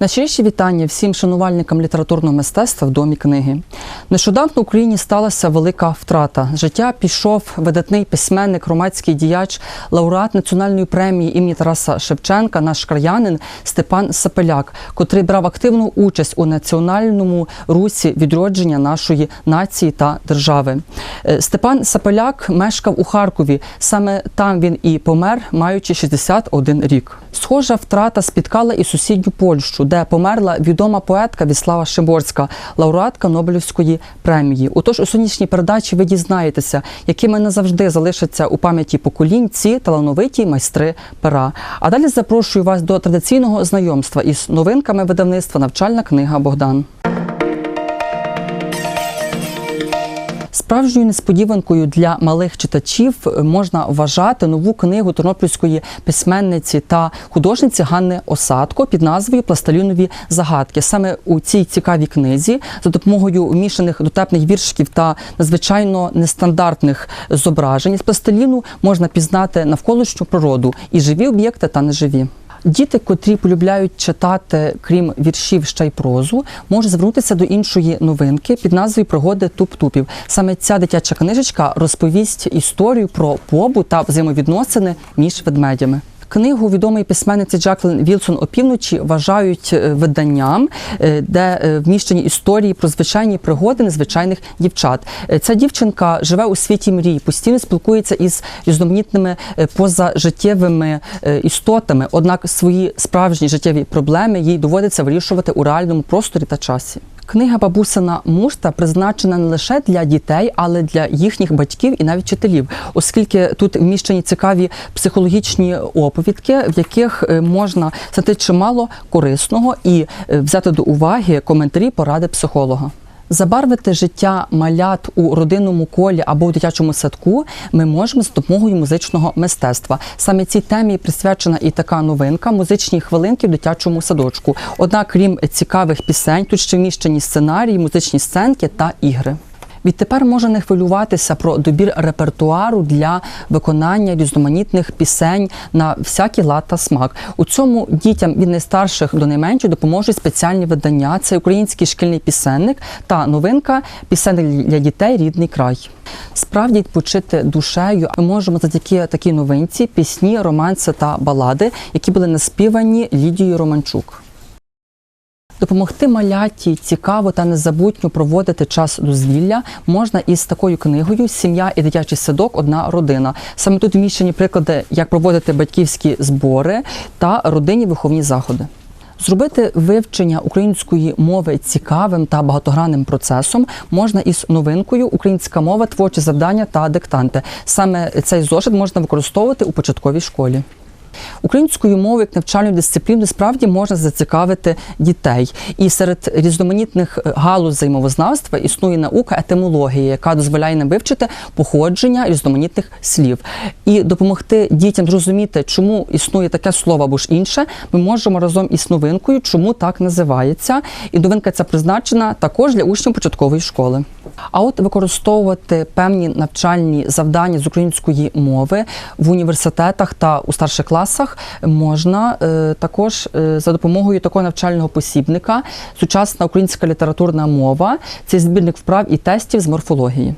Найщиріші вітання всім шанувальникам літературного мистецтва в домі книги. Нещодавно в Україні сталася велика втрата. Життя пішов видатний письменник, громадський діяч, лауреат національної премії імені Тараса Шевченка, наш краянин Степан Сапеляк, котрий брав активну участь у національному русі відродження нашої нації та держави. Е, Степан Сапеляк мешкав у Харкові. Саме там він і помер, маючи 61 рік. Схожа втрата спіткала і сусідню Польщу, де померла відома поетка Віслава Шиборська, лауреатка Нобелівської премії. Отож, у сьогоднішній передачі ви дізнаєтеся, якими назавжди залишаться у пам'яті поколінь ці талановиті майстри пера. А далі запрошую вас до традиційного знайомства із новинками видавництва Навчальна книга Богдан. Справжньою несподіванкою для малих читачів можна вважати нову книгу тернопільської письменниці та художниці Ганни Осадко під назвою Пластилінові загадки. Саме у цій цікавій книзі за допомогою вмішаних дотепних віршиків та надзвичайно нестандартних зображень з пластиліну можна пізнати навколишню природу і живі об'єкти та неживі. Діти, котрі полюбляють читати, крім віршів ще й прозу, можуть звернутися до іншої новинки під назвою Пригоди туп-тупів. Саме ця дитяча книжечка розповість історію про побут та взаємовідносини між ведмедями. Книгу відомої письменниці Джаклін Вілсон опівночі вважають е, виданням, е, де е, вміщені історії про звичайні пригоди незвичайних дівчат. Ця дівчинка живе у світі мрій, постійно спілкується із різноманітними позажиттєвими істотами. Однак свої справжні життєві проблеми їй доводиться вирішувати у реальному просторі та часі. Книга Бабусина мушта призначена не лише для дітей, але для їхніх батьків і навіть вчителів, оскільки тут вміщені цікаві психологічні оповідки, в яких е, можна знайти чимало корисного і е, взяти до уваги коментарі поради психолога. Забарвити життя малят у родинному колі або у дитячому садку ми можемо з допомогою музичного мистецтва. Саме цій темі присвячена і така новинка музичні хвилинки в дитячому садочку. Однак, крім цікавих пісень, тут ще вміщені сценарії, музичні сценки та ігри. Відтепер можна не хвилюватися про добір репертуару для виконання різноманітних пісень на всякий лад та смак. У цьому дітям від найстарших до найменших допоможуть спеціальні видання. Це український шкільний пісенник та новинка пісенник для дітей рідний край. Справді відпочити душею ми можемо завдяки такій новинці пісні, романси та балади, які були наспівані Лідією Романчук. Допомогти маляті цікаво та незабутньо проводити час дозвілля можна із такою книгою Сім'я і дитячий садок одна родина. Саме тут вміщені приклади, як проводити батьківські збори та родинні виховні заходи. Зробити вивчення української мови цікавим та багатогранним процесом можна із новинкою Українська мова, творчі завдання та диктанти. Саме цей зошит можна використовувати у початковій школі. Українською мовою як навчальною дисципліною справді можна зацікавити дітей. І серед різноманітних е, галузей мовознавства існує наука етимології, яка дозволяє нам вивчити походження різноманітних слів. І допомогти дітям зрозуміти, чому існує таке слово або ж інше, ми можемо разом із новинкою, чому так називається. І новинка ця призначена також для учнів початкової школи. А от використовувати певні навчальні завдання з української мови в університетах та у старших класах можна е, також е, за допомогою такого навчального посібника сучасна українська літературна мова. Це збірник вправ і тестів з морфології.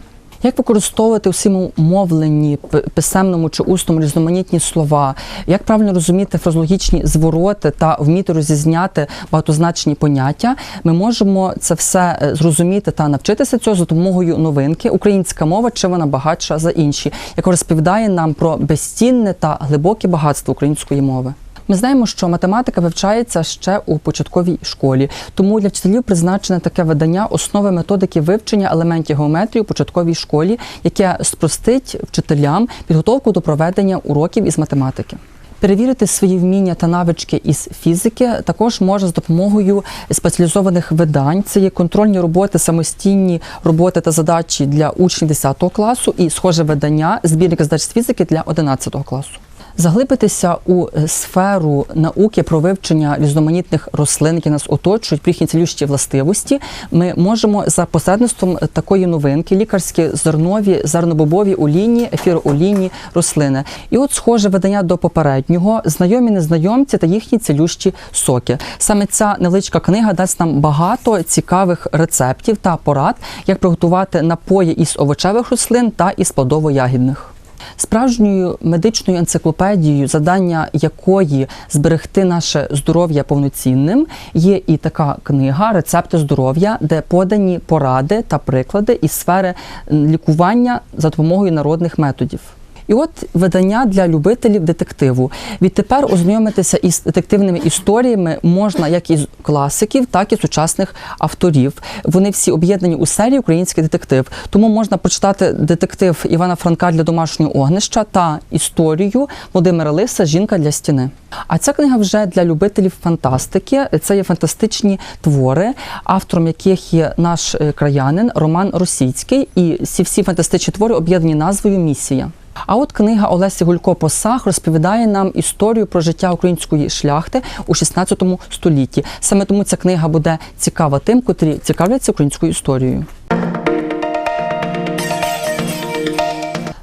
Як використовувати у своєму мовленні, писемному чи усному різноманітні слова, як правильно розуміти фразологічні звороти та вміти розізняти багатозначні поняття, ми можемо це все е, зрозуміти та навчитися цього за допомогою новинки. Українська мова чи вона багатша за інші, яка розповідає нам про безцінне та глибоке багатство української мови. Ми знаємо, що математика вивчається ще у початковій школі, тому для вчителів призначене таке видання основи методики вивчення елементів геометрії у початковій школі, яке спростить вчителям підготовку до проведення уроків із математики. Перевірити свої вміння та навички із фізики також може з допомогою спеціалізованих видань. Це є контрольні роботи, самостійні роботи та задачі для учнів 10 класу і схоже видання збірник задач з фізики для 11 класу. Заглибитися у сферу науки про вивчення різноманітних рослин, які нас оточують, про їхні цілющі властивості, ми можемо за посередництвом такої новинки лікарські зернові, зернобобові олійні, ефіроолійні рослини. І от схоже видання до попереднього знайомі незнайомці та їхні цілющі соки. Саме ця невеличка книга дасть нам багато цікавих рецептів та порад, як приготувати напої із овочевих рослин та із плодово-ягідних. Справжньою медичною енциклопедією, задання якої зберегти наше здоров'я повноцінним, є і така книга Рецепти здоров'я, де подані поради та приклади із сфери лікування за допомогою народних методів. І от видання для любителів детективу. Відтепер ознайомитися із детективними історіями можна як із класиків, так і сучасних авторів. Вони всі об'єднані у серії Український детектив. Тому можна прочитати детектив Івана Франка для домашнього огнища та історію Володимира Лиса Жінка для стіни. А ця книга вже для любителів фантастики. Це є фантастичні твори, автором яких є наш е, краянин Роман Російський. І ці всі фантастичні твори об'єднані назвою Місія. А от книга Олесі Гулько Посах розповідає нам історію про життя української шляхти у 16 столітті. Саме тому ця книга буде цікава тим, котрі цікавляться українською історією.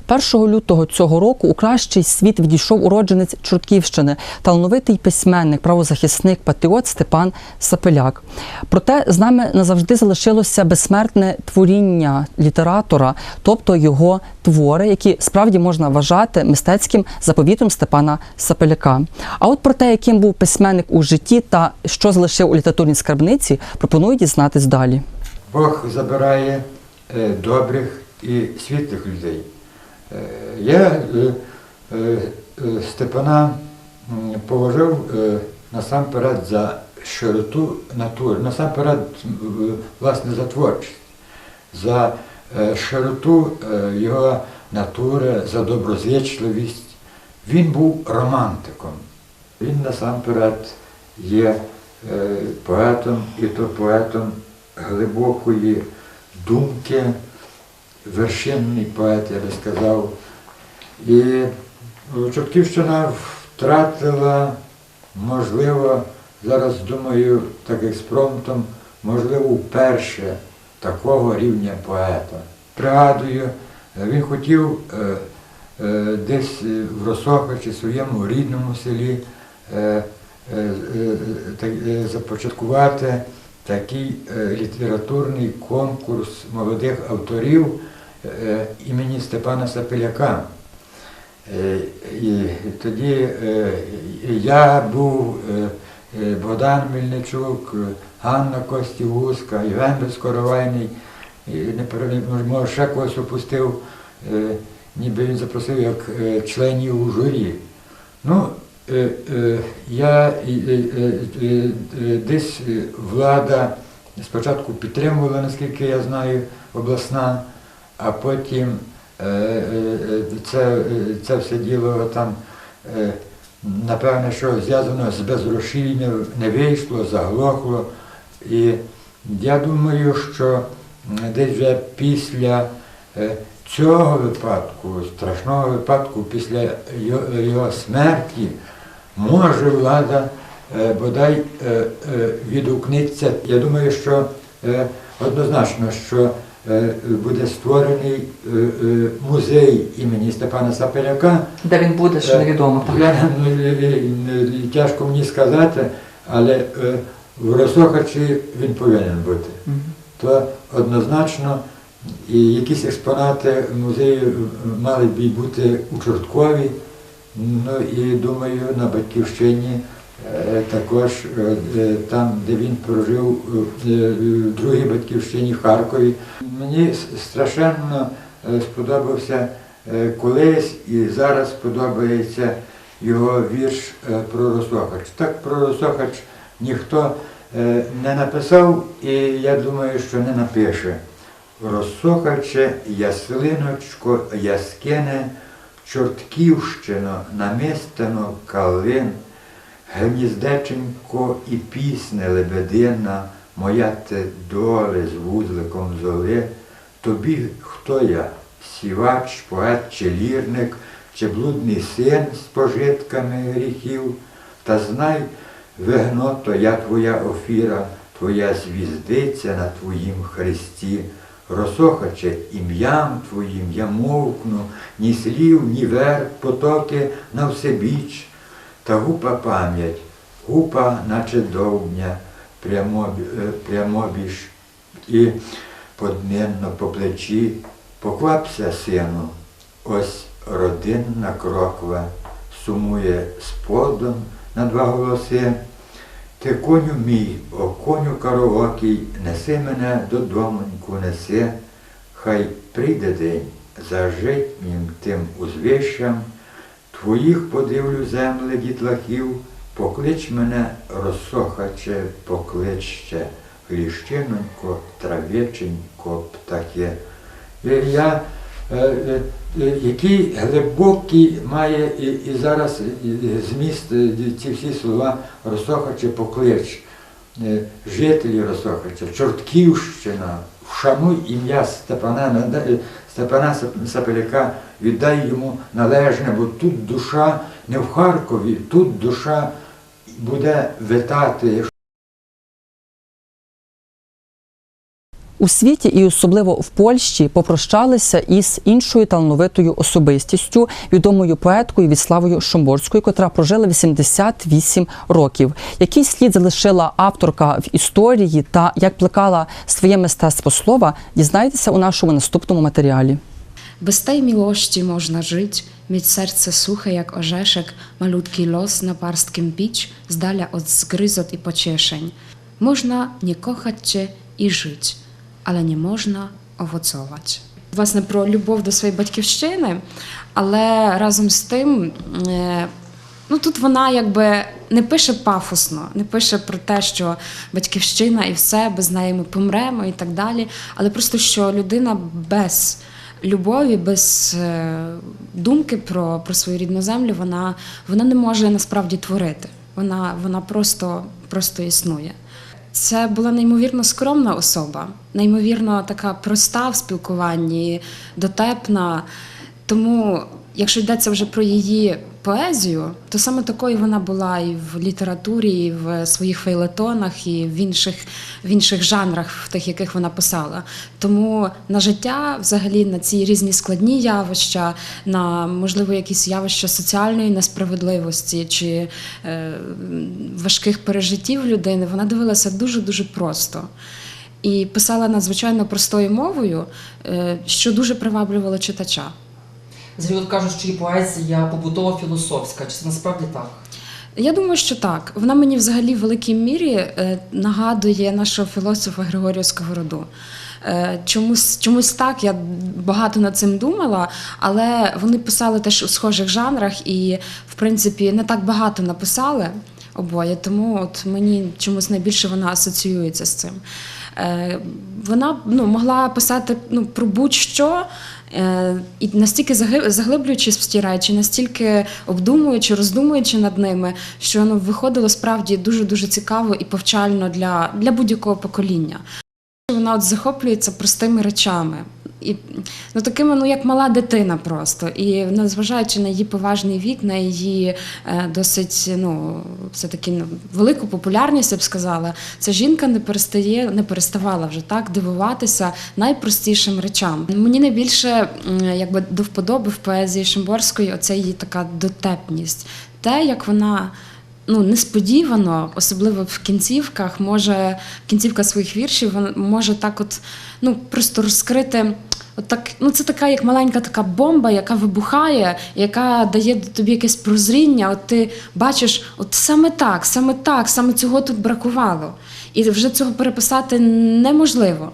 1 лютого цього року у кращий світ відійшов уродженець Чортківщини, талановитий письменник, правозахисник, патріот Степан Сапеляк. Проте з нами назавжди залишилося безсмертне творіння літератора, тобто його твори, які справді можна вважати мистецьким заповітом Степана Сапеляка. А от про те, яким був письменник у житті та що залишив у літературній скарбниці, пропоную дізнатись далі. Бог забирає е, добрих і світлих людей. Е, Я е, е, Степана поважав насамперед за широту натури, насамперед власне за творчість, за широту його натури, за доброзичливість. Він був романтиком. Він насамперед є поетом, і то поетом глибокої думки, вершинний поет, я би сказав. І Чортківщина втратила, можливо, зараз думаю, так експромтом, можливо, вперше такого рівня поета. Пригадую, він хотів е, е, десь в Росохачі, своєму рідному селі, е, започаткувати такий літературний конкурс молодих авторів імені Степана Сапеляка. Е, І тоді е, я був, е, е, Богдан Мельничук, е, Ганна Костігузька, Євген Безкоровайний, може ще когось опустив, е, ніби він запросив як е, членів журі. Ну, е, е, я е, е, е, е, десь е, влада спочатку підтримувала, наскільки я знаю, обласна, а потім е, е, е, це, це все діло там, напевне, що зв'язано з безгрошінням, не вийшло, заглохло. І я думаю, що десь вже після цього випадку, страшного випадку, після його, смерті, може влада бодай відгукнеться. Я думаю, що однозначно, що буде створений е, е, музей імені Степана Сапеляка. Де він буде, ще невідомо, е, е, е, тяжко мені сказати, але е, в Росохачі він повинен бути. То однозначно і якісь експонати музею мали б бути у Чорткові. Ну і думаю, на батьківщині е, також е, е, там, де він прожив е, е, в другій батьківщині в Харкові. Мені страшенно е, сподобався е, колись і зараз подобається його вірш е, про Росохач. Так про Росохач ніхто е, не написав і я думаю, що не напише. Росохаче, яслиночко, яскине, Чортківщино, намистено калин, гніздеченько і пісне лебедина, моя ти доле з вузликом золи, тобі хто я, сівач, поет чи лірник, чи блудний син з пожитками гріхів, та знай, вигното я твоя офіра, твоя звіздиця на твоїм хресті, розсохаче ім'ям твоїм я мовкну, ні слів, ні верб, потоки на всебіч, та гупа пам'ять, гупа, наче довбня, прямобі, е, прямобіж і подмінно по плечі, поквапся, сину, ось родинна кроква, сумує сподом на два голоси. Ти коню мій, о коню караокий, неси мене додомоньку, неси, хай прийде день, зажить мім тим узвищам, твоїх подивлю земли дітлахів, поклич мене, розсохаче, поклич ще, гліщинонько, травиченько, птахи. І Я, е, е, е, який глибокий має і, і зараз зміст е, ці всі слова Росохача поклич, е, жителі Росохача, Чортківщина, вшануй ім'я Степана, Степана Сапеляка, віддай йому належне, бо тут душа не в Харкові, тут душа буде витати. У світі і особливо в Польщі попрощалися із іншою талановитою особистістю, відомою поеткою Віславою Шомборською, котра прожила 88 років. Який слід залишила авторка в історії та як плекала своє мистецтво слова, дізнайтеся у нашому наступному матеріалі. Bez tej miłości można żyć, mieć serce suche jak orzeszek, malutki los na parstkiem pić, z dala od zgryzot i pocieszeń. Można nie kochać cię i żyć, ale nie można owocować. Власне, про любов до своєї батьківщини, але разом з тим, е, ну тут вона якби не пише пафосно, не пише про те, що батьківщина і все, без неї ми помремо і так далі. Але просто що людина без любові, без е, думки про, про свою рідну землю, вона, вона не може насправді творити. Вона, вона просто, просто існує. Це була неймовірно скромна особа, неймовірно така проста в спілкуванні, дотепна. Тому, якщо йдеться вже про її поезію, то саме такою вона була і в літературі, і в своїх фейлетонах, і в інших, в інших жанрах, в тих, яких вона писала. Тому на життя, взагалі, на ці різні складні явища, на можливо якісь явища соціальної несправедливості чи е, важких пережиттів людини, вона дивилася дуже дуже просто. І писала надзвичайно простою мовою, е, що дуже приваблювало читача. Взагалі кажуть, що її поезія побутово філософська. Чи це насправді так? Я думаю, що так. Вона мені взагалі в великій мірі е, нагадує нашого філософа Григорія Сковороду. Е, Чомусь, чомусь так, я багато над цим думала, але вони писали теж у схожих жанрах і, в принципі, не так багато написали обоє, тому от мені чомусь найбільше вона асоціюється з цим. Е, Вона ну, могла писати ну, про будь-що, і настільки заглиблюючись в ті речі, настільки обдумуючи, роздумуючи над ними, що воно виходило справді дуже дуже цікаво і повчально для, для будь-якого покоління. Вона от захоплюється простими речами. І ну такими, ну як мала дитина просто. І незважаючи на її поважний вік, на її е, досить ну все-таки ну, велику популярність, я б сказала, ця жінка не перестає, не переставала вже так дивуватися найпростішим речам. Мені найбільше якби до вподоби в поезії Шимборської оце її така дотепність. Те, як вона ну, несподівано, особливо в кінцівках, може кінцівка своїх віршів може так, от ну просто розкрити. Так, ну це така як маленька така бомба, яка вибухає, яка дає тобі якесь прозріння. От ти бачиш, от саме так, саме так, саме цього тут бракувало. І вже цього переписати неможливо.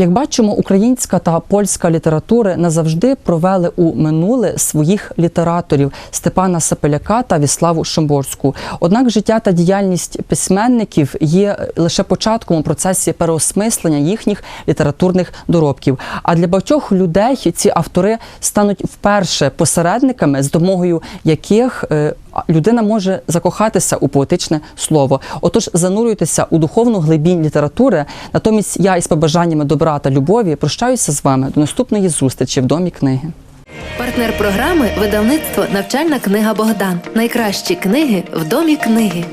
Як бачимо, українська та польська літератури назавжди провели у минуле своїх літераторів Степана Сапеляка та Віславу Шомборську. Однак життя та діяльність письменників є лише початком у процесі переосмислення їхніх літературних доробків. А для багатьох людей ці автори стануть вперше посередниками, з допомогою яких е, людина може закохатися у поетичне слово. Отож, занурюйтеся у духовну глибінь літератури. Натомість я із побажаннями добра та любові прощаюся з вами до наступної зустрічі в домі книги. Партнер програми видавництво Навчальна книга Богдан. Найкращі книги в домі книги.